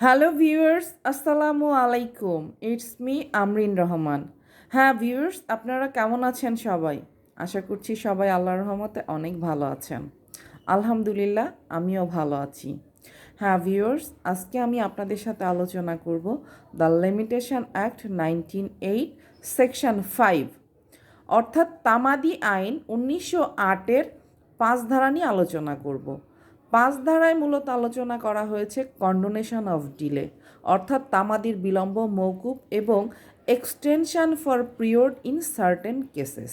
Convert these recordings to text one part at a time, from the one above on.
Hello viewers আসসালামু আলাইকুম it's me Amrin Rahman হ্যাঁ ভিউয়ার্স আপনারা কেমন আছেন সবাই? আশা করছি সবাই আল্লাহর রহমতে অনেক ভালো আছেন। আলহামদুলিল্লাহ, আমিও ভালো আছি। হ্যাঁ ভিউয়ার্স আজকে আমি আপনাদের সাথে আলোচনা করব the limitation act nineteen eight section five অর্থাৎ তামাদি আইন উনিশশো আটের পাঁচ ধারা নিয়ে আলোচনা করব। পাঁচ ধারায় মূলত আলোচনা করা হয়েছে কন্ডোনেশন অফ ডিলে অর্থাৎ তামাদির বিলম্ব, মৌকুব এবং extension for period in certain cases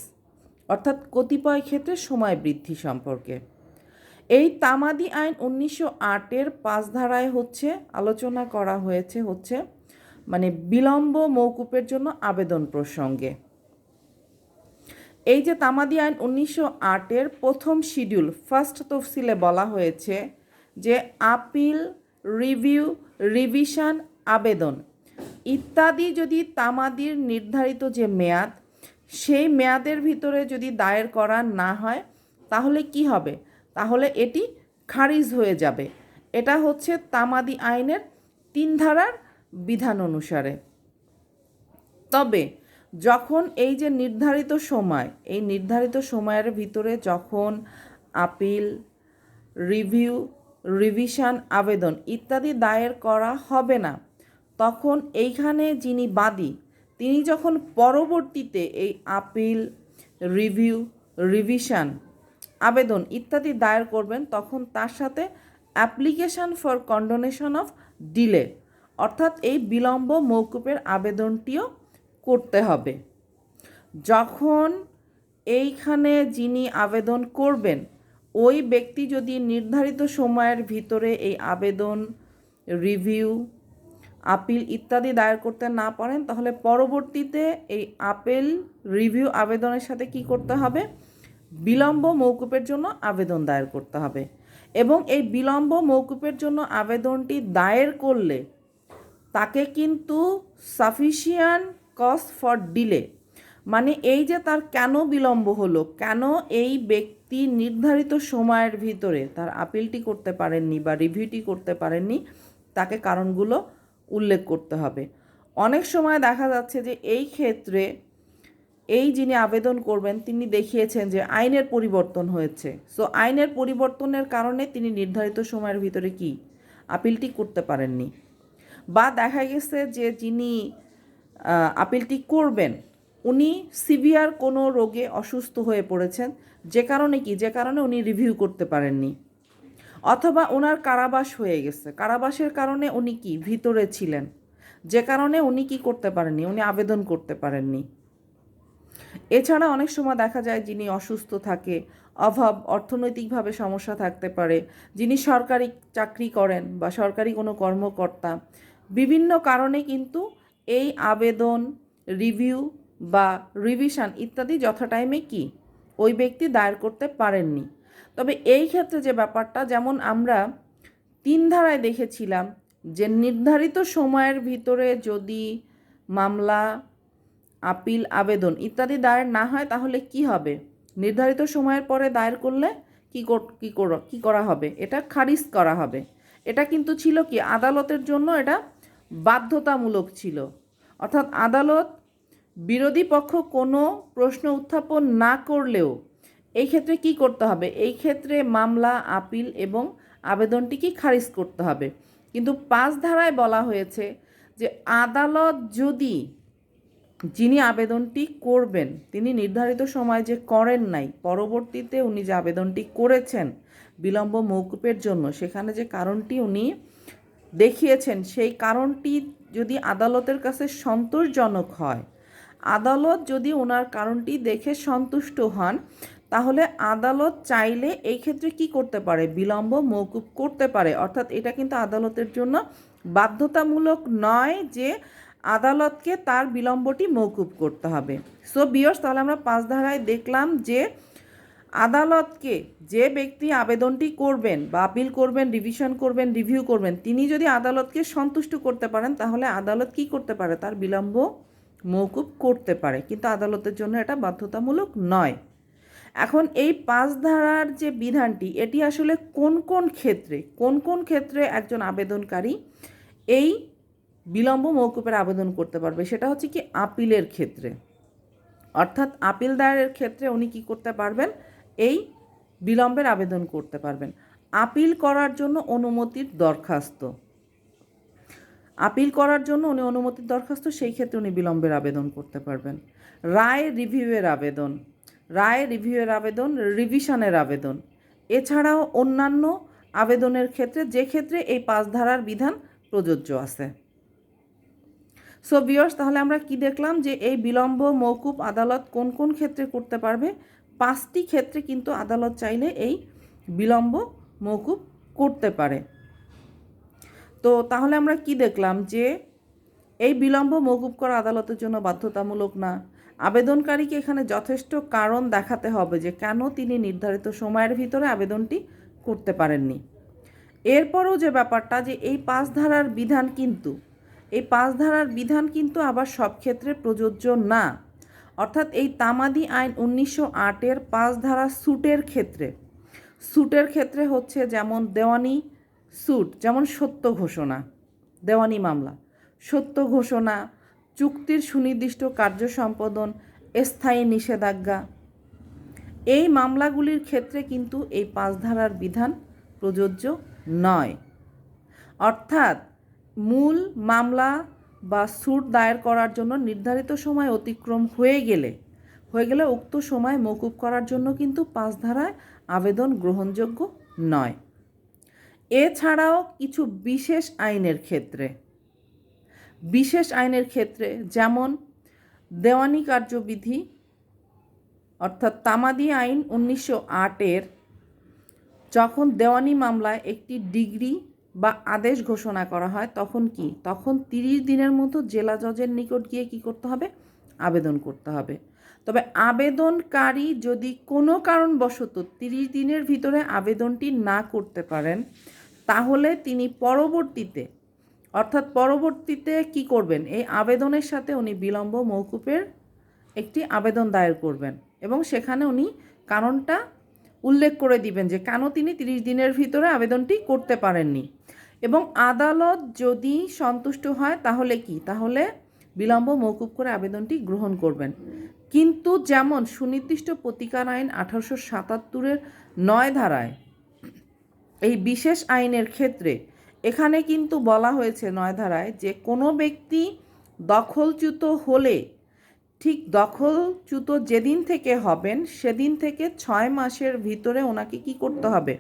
অর্থাৎ কতিপয় ক্ষেত্রে সময় বৃদ্ধি সম্পর্কে। এই তামাদি আইন উনিশশো আটের পাঁচ ধারায় হচ্ছে, আলোচনা করা হয়েছে হচ্ছে মানে বিলম্ব মৌকুপের জন্য আবেদন প্রসঙ্গে। এই যে তামাদি আইন উনিশশো আটের প্রথম শিডিউল, ফার্স্ট তফসিলে বলা হয়েছে যে আপিল, রিভিউ, রিভিশন, আবেদন ইত্যাদি যদি তামাদির নির্ধারিত যে মেয়াদ, সেই মেয়াদের ভিতরে যদি দায়ের করা না হয়, তাহলে কি হবে? তাহলে এটি খারিজ হয়ে যাবে। এটা হচ্ছে তামাদি আইনের তিন ধারার বিধান অনুসারে। তবে যখন এই যে নির্ধারিত সময়, এই নির্ধারিত সময়ের ভিতরে যখন আপিল, রিভিউ, রিভিশন, আবেদন ইত্যাদি দায়ের করা হবে না, তখন এইখানে যিনি বাদী, তিনি যখন পরবর্তীতে এই আপিল, রিভিউ, রিভিশন, আবেদন ইত্যাদি দায়ের করবেন, তখন তার সাথে application for condonation of delay, অর্থাৎ এই বিলম্ব মৌকুপের আবেদনটিও করতে হবে। যখন এইখানে যিনি আবেদন করবেন, ওই ব্যক্তি যদি নির্ধারিত সময়ের ভিতরে এই আবেদন, রিভিউ, আপিল ইত্যাদি দায়ের করতে না পারেন, তাহলে পরবর্তীতে এই আপেল, রিভিউ আবেদনের সাথে কি করতে হবে? বিলম্ব মৌকুপের জন্য আবেদন দায়ের করতে হবে। এবং এই বিলম্ব মৌকুপের জন্য আবেদনটি দায়ের করলে তাকে কিন্তু সাফিসিয়ান্ট কস্ট ফর ডিলে মানে এই যে তার কেন বিলম্ব হলো, কেন এই ব্যক্তি নির্ধারিত সময়ের ভিতরে তার আপিলটি করতে পারেননি বা রিভিউটি করতে পারেননি, তাকে কারণগুলো উল্লেখ করতে হবে। অনেক সময় দেখা যাচ্ছে যে এই ক্ষেত্রে এই যিনি আবেদন করবেন, তিনি দেখিয়েছেন যে আইনের পরিবর্তন হয়েছে। সো আইনের পরিবর্তনের কারণে তিনি নির্ধারিত সময়ের ভিতরে কি? আপিলটি করতে পারেননি। বা দেখা গেছে যে যিনি আপিলটি করবেন। উনি সিভিয়ার কোনো রোগে অসুস্থ হয়ে পড়েছেন। যে কারণে কি? যে কারণে উনি রিভিউ করতে পারেননি। অথবা ওনার কারাবাস হয়ে গেছে। কারাবাসের কারণে উনি কি? ভিতরে ছিলেন। যে কারণে উনি কি করতে পারেননি? উনি আবেদন করতে পারেননি। এছাড়া অনেক সময় দেখা যায় যিনি অসুস্থ থাকে, অভাব, অর্থনৈতিকভাবে সমস্যা থাকতে পারে, যিনি সরকারি চাকরি করেন বা সরকারি কোনো কর্মকর্তা, বিভিন্ন কারণে কিন্তু এই আবেদন, রিভিউ বা রিভিশন ইত্যাদি যথা টাইমে কি? ওই ব্যক্তি দায়ের করতে পারেননি। তবে এই ক্ষেত্রে যে ব্যাপারটা, যেমন আমরা তিন ধারায় দেখেছিলাম যে নির্ধারিত সময়ের ভিতরে যদি মামলা, আপিল, আবেদন ইত্যাদি দায়ের না হয়, তাহলে কি হবে? নির্ধারিত সময়ের পরে দায়ের করলে কী কী করা হবে? এটা খারিজ করা হবে। এটা কিন্তু ছিল কি আদালতের জন্য এটা বাধ্যতামূলক ছিল। অর্থাৎ আদালত বিরোধী পক্ষ কোনো প্রশ্ন উত্থাপন না করলেও এই ক্ষেত্রে কি করতে হবে? এই ক্ষেত্রে মামলা, আপিল এবং আবেদনটি কি খারিজ করতে হবে? কিন্তু পাঁচ ধারায় বলা হয়েছে যে আদালত যদি যিনি আবেদনটি করবেন, তিনি নির্ধারিত সময় যে করেন নাই, পরবর্তীতে উনি যে আবেদনটি করেছেন, বিলম্ব মৌকুপের জন্য, সেখানে যে কারণটি উনি দেখিয়েছেন, সেই কারণটি যদি আদালতের কাছে সন্তোষজনক হয়। আদালত যদি ওনার কারণটি দেখে সন্তুষ্ট হন, তাহলে আদালত চাইলে এই ক্ষেত্রে কি করতে পারে? বিলম্ব মৌকুব করতে পারে। অর্থাৎ এটা কিন্তু আদালতের জন্য বাধ্যতামূলক নয় যে আদালতকে তার বিলম্বটি মৌকুব করতে হবে। সো বিয়র্স তাহলে আমরা পাঁচ ধারায় দেখলাম যে আদালতকে যে ব্যক্তি আবেদনটি করবেন বা আপিল করবেন রিভিশন করবেন রিভিউ করবেন, তিনি যদি আদালতকে সন্তুষ্ট করতে পারেন, তাহলে আদালত কি করতে পারে? তার বিলম্ব মৌকুব করতে পারে। কিন্তু আদালতের জন্য এটা বাধ্যতামূলক নয়। এখন এই পাঁচ ধারার যে বিধানটি, এটি আসলে কোন কোন ক্ষেত্রে, কোন কোন ক্ষেত্রে একজন আবেদনকারী এই বিলম্ব মৌকুপের আবেদন করতে পারবে? সেটা হচ্ছে কি আপিলের ক্ষেত্রে। অর্থাৎ আপিল দায়ের ক্ষেত্রে উনি কি করতে পারবেন? এই বিলম্বের আবেদন করতে পারবেন। আপিল করার জন্য অনুমতির দরখাস্ত। আপিল করার জন্য উনি অনুমতির দরখাস্ত, সেই ক্ষেত্রে উনি বিলম্বের আবেদন করতে পারবেন। রায় রিভিউয়ের আবেদন। রায় রিভিউয়ের আবেদন, রিভিশনের আবেদন। এছাড়াও অন্যান্য আবেদনের ক্ষেত্রে, যে ক্ষেত্রে এই পাঁচ ধারার বিধান প্রযোজ্য আছে। সো বিয়র্স তাহলে আমরা কি দেখলাম যে এই বিলম্ব মৌকুব আদালত কোন কোন ক্ষেত্রে করতে পারবে? পাঁচটি ক্ষেত্রে কিন্তু আদালত চাইলে এই বিলম্ব মৌকুব করতে পারে। তো তাহলে আমরা কি দেখলাম যে এই বিলম্ব মৌকুব করা আদালতের জন্য বাধ্যতামূলক না? আবেদনকারীকে এখানে যথেষ্ট কারণ দেখাতে হবে যে কেন তিনি নির্ধারিত সময়ের ভিতরে আবেদনটি করতে পারেননি। এরপরও যে ব্যাপারটা যে এই পাঁচ ধারার বিধান কিন্তু, এই পাঁচ ধারার বিধান কিন্তু আবার সব ক্ষেত্রে প্রযোজ্য না। অর্থাৎ এই তামাদি আইন উনিশশো আটের পাঁচ ধারা সুটের ক্ষেত্রে। সুটের ক্ষেত্রে হচ্ছে যেমন দেওয়ানি সুট, যেমন সত্য ঘোষণা, দেওয়ানি মামলা। সত্য ঘোষণা, চুক্তির সুনির্দিষ্ট কার্য সম্পাদন, স্থায়ী নিষেধাজ্ঞা। এই মামলাগুলির ক্ষেত্রে কিন্তু এই পাঁচ ধারার বিধান প্রযোজ্য নয়। অর্থাৎ মূল মামলা বা সুট দায়ের করার জন্য নির্ধারিত সময় অতিক্রম হয়ে গেলে হয়ে গেলে উক্ত সময় মকুব করার জন্য কিন্তু পাঁচ ধারায় আবেদন গ্রহণযোগ্য নয়। এছাড়াও কিছু বিশেষ আইনের ক্ষেত্রে, বিশেষ আইনের ক্ষেত্রে যেমন দেওয়ানি কার্যবিধি, অর্থাৎ তামাদি আইন উনিশশো আটের, যখন দেওয়ানি মামলায় একটি ডিগ্রি বা আদেশ ঘোষণা করা হয়, তখন কি? তখন তিরিশ দিনের মতো জেলা জজের নিকট গিয়ে কি করতে হবে? আবেদন করতে হবে। তবে আবেদনকারী যদি কোনো কারণবশত তিরিশ দিনের ভিতরে আবেদনটি না করতে পারেন, তাহলে তিনি পরবর্তীতে, অর্থাৎ পরবর্তীতে কি করবেন? এই আবেদনের সাথে উনি বিলম্ব মৌকুপের একটি আবেদন দায়ের করবেন এবং সেখানে উনি কারণটা উল্লেখ করে দিবেন যে কেন তিনি তিরিশ দিনের ভিতরে আবেদনটি করতে পারেননি। এবং আদালত যদি সন্তুষ্ট হয় তাহলে কি? তাহলে বিলম্ব মৌকুব করে আবেদনটি গ্রহণ করবেন। কিন্তু যেমন সুনির্দিষ্ট প্রতিকার আইন আঠারোশো সাতাত্তরের নয় ধারায় এই বিশেষ আইনের ক্ষেত্রে এখানে কিন্তু বলা হয়েছে নয় ধারায় যে কোনো ব্যক্তি দখলচ্যুত হলে ঠিক দখলচ্যুত যেদিন থেকে হবেন, সেদিন থেকে ছয় মাসের ভিতরে ওনাকে কি করতে হবে?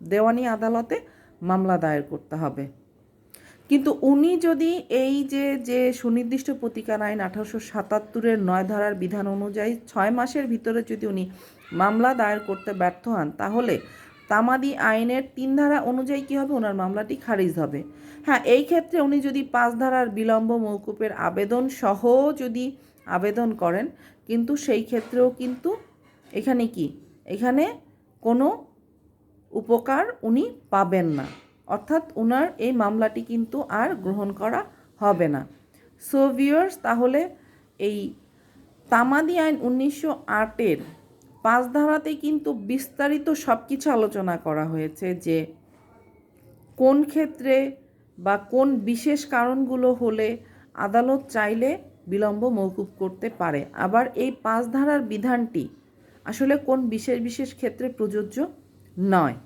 দেওয়ানি আদালতে মামলা দায়ের করতে হবে। কিন্তু উনি যদি এই যে যে সুনির্দিষ্ট প্রতিকার আইন আঠারোশো সাতাত্তরের নয় ধারার বিধান অনুযায়ী ছয় মাসের ভিতরে যদি উনি মামলা দায়ের করতে ব্যর্থ হন, তাহলে তামাদি আইনের তিন ধারা অনুযায়ী কী হবে? ওনার মামলাটি খারিজ হবে। হ্যাঁ এই ক্ষেত্রে উনি যদি পাঁচ ধারার বিলম্ব মৌকুপের আবেদন সহ যদি আবেদন করেন, কিন্তু সেই ক্ষেত্রেও কিন্তু এখানে কি? এখানে কোনো উপকার উনি পাবেন না। অর্থাৎ উনার এই মামলাটি কিন্তু আর গ্রহণ করা হবে না। সো ভিউয়ার্স তাহলে এই তামাদি আইন উনিশশো আটের পাঁচ ধারাতে কিন্তু বিস্তারিত সব কিছু আলোচনা করা হয়েছে যে কোন ক্ষেত্রে বা কোন বিশেষ কারণগুলো হলে আদালত চাইলে বিলম্ব মৌকুব করতে পারে। আবার এই পাঁচ ধারার বিধানটি আসলে কোন বিশেষ বিশেষ ক্ষেত্রে প্রযোজ্য? নয়।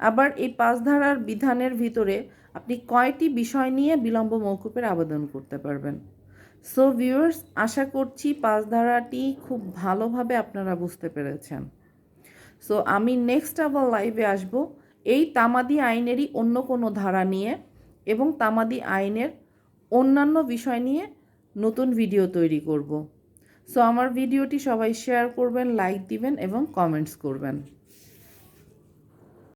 আবার এই পাঁচ ধারার বিধানের ভিতরে আপনি কয়টি বিষয় নিয়ে বিলম্ব মৌকুপের আবেদন করতে পারবেন? সো ভিউয়ার্স আশা করছি পাঁচ ধারাটি খুব ভালোভাবে আপনারা বুঝতে পেরেছেন। সো আমি নেক্সট আবার লাইভে আসব। এই তামাদি আইনেরই অন্য কোনো ধারা নিয়ে এবং তামাদি আইনের অন্যান্য বিষয় নিয়ে নতুন ভিডিও তৈরি করব। সো আমার ভিডিওটি সবাই শেয়ার করবেন লাইক দিবেন এবং কমেন্টস করবেন।